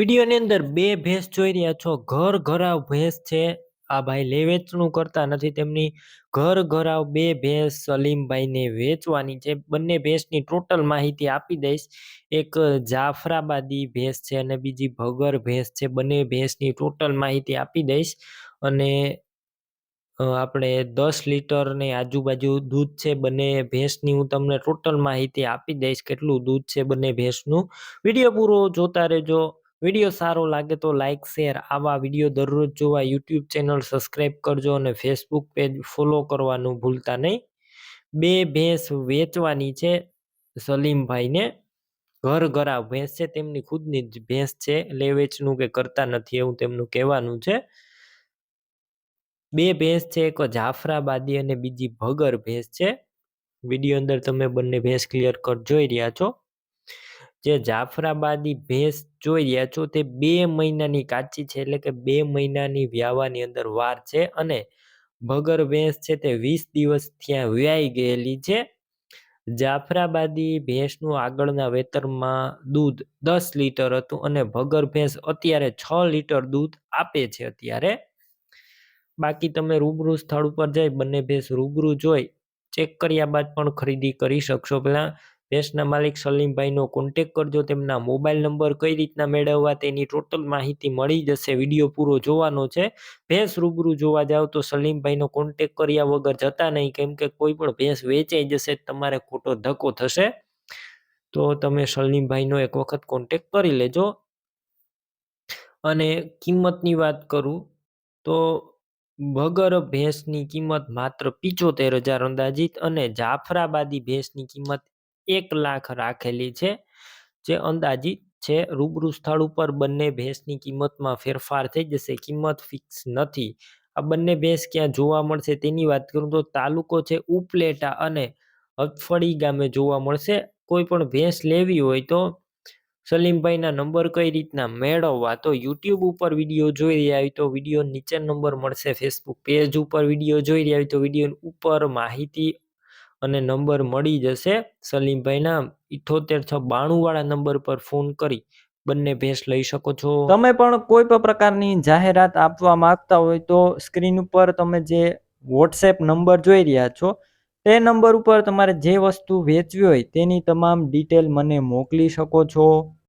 વિડીયોની અંદર બે ભેંસ જોઈ રહ્યા છો. ઘર ઘરાવ ભેંસ છે. આ ભાઈ લે વેચણું કરતા નથી. તેમની ઘર ઘરાવ બે ભેંસ સલીમભાઈને વેચવાની છે. બંને ભેંસની ટોટલ માહિતી આપી દઈશ. એક જાફરાબાદી ભેંસ છે અને બીજી ભગર ભેંસ છે. બંને ભેંસની ટોટલ માહિતી આપી દઈશ. અને આપણે દસ લીટરની આજુબાજુ દૂધ છે. બંને ભેંસની હું તમને ટોટલ માહિતી આપી દઈશ. કેટલું દૂધ છે બંને ભેંસનું. વીડિયો પૂરો જોતા રહેજો. વીડિયો સારો લાગે તો લાઇક શેર આવા વીડિયો દરરોજ જોવા યુટ્યુબ ચેનલ સબસ્ક્રાઈબ કરજો અને ફેસબુક પેજ ફોલો કરવાનું ભૂલતા નહીં. બે ભેંસ વેચવાની છે સલીમભાઈને. ઘર ઘરા ભેંસ છે, તેમની ખુદની જ ભેંસ છે, લે વેચનું કે કરતા નથી એવું તેમનું કહેવાનું છે. બે ભેંસ છે, એક જાફરાબાદી અને બીજી ભગર ભેંસ છે. વીડિયો અંદર તમે બંને ભેંસ ક્લિયર કટ જોઈ રહ્યા છો. જે જાફરાબાદી ભેંસ જોઈ રહ્યા છો તે બે મહિનાની કાચી છે, એટલે કે બે મહિનાની વ્યાવાની અંદર વાર છે અને ભગર ભેંસ છે તે વીસ દિવસ ત્યાં વ્યાઈ ગયેલી છે. જાફરાબાદી ભેંસનું આગળના વેતરમાં દૂધ દસ લીટર હતું અને ભગર ભેંસ અત્યારે છ લીટર દૂધ આપે છે અત્યારે. બાકી તમે રૂબરૂ સ્થળ ઉપર જઈ બંને ભેંસ રૂબરૂ જોઈ, ચેક કર્યા બાદ પણ ખરીદી કરી શકશો. પહેલાં ભેંસના માલિક સલીમભાઈનો કોન્ટેક કરજો, તેમના મોબાઈલ નંબર કઈ રીતના મેળવવા તેની ટોટલ માહિતી મળી જશે વીડિયો પૂરો જોવાનો છે. ભેંસ રૂબરૂ જોવા જાવ તો સલીમભાઈનો કોન્ટેક કર્યા વગર જતા નહીં, કેમ કે કોઈ પણ ભેંસ વેચાઈ જશે તમારે ખોટો ધક્કો થશે. તો તમે સલીમભાઈનો એક વખત કોન્ટેક કરી લેજો. અને કિંમતની વાત કરું તો વગર ભેંસની કિંમત માત્ર પિચોતેર હજાર અંદાજિત અને જાફરાબાદી ભેંસની કિંમત એક લાખ રાખેલી છે, જે અંદાજિત છે રૂબરૂ સ્થળ ઉપર બંને ભેંસની કિંમતમાં ફેરફાર થઈ જશે. કિંમત ફિક્સ નથી. આ બંને ભેંસ ક્યાં જોવા મળશે તેની વાત કરું તો તાલુકો છે ઉપલેટા અને હથફળી ગામે જોવા મળશે. કોઈ પણ ભેંસ લેવી હોય તો સલીમભાઈના નંબર કઈ રીતના મેળવવા તો યુટ્યુબ ઉપર વીડિયો જોઈ રહ્યા હોય તો વીડિયો નીચે નંબર મળશે. ફેસબુક પેજ ઉપર વીડિયો જોઈ રહ્યા હોય તો વીડિયો ઉપર માહિતી અને નંબર મળી જશે. સલીમભાઈના ઇઠોતેર છ બાણું વાળા નંબર પર ફોન કરી બંને ભેંસ લઈ શકો છો. તમે પણ કોઈ પણ પ્રકારની જાહેરાત આપવા માંગતા હોય તો સ્ક્રીન ઉપર તમે જે વોટ્સએપ નંબર જોઈ રહ્યા છો, તે નંબર ઉપર તમારે જે વસ્તુ વેચવી હોય તેની તમામ ડિટેલ મને મોકલી શકો છો.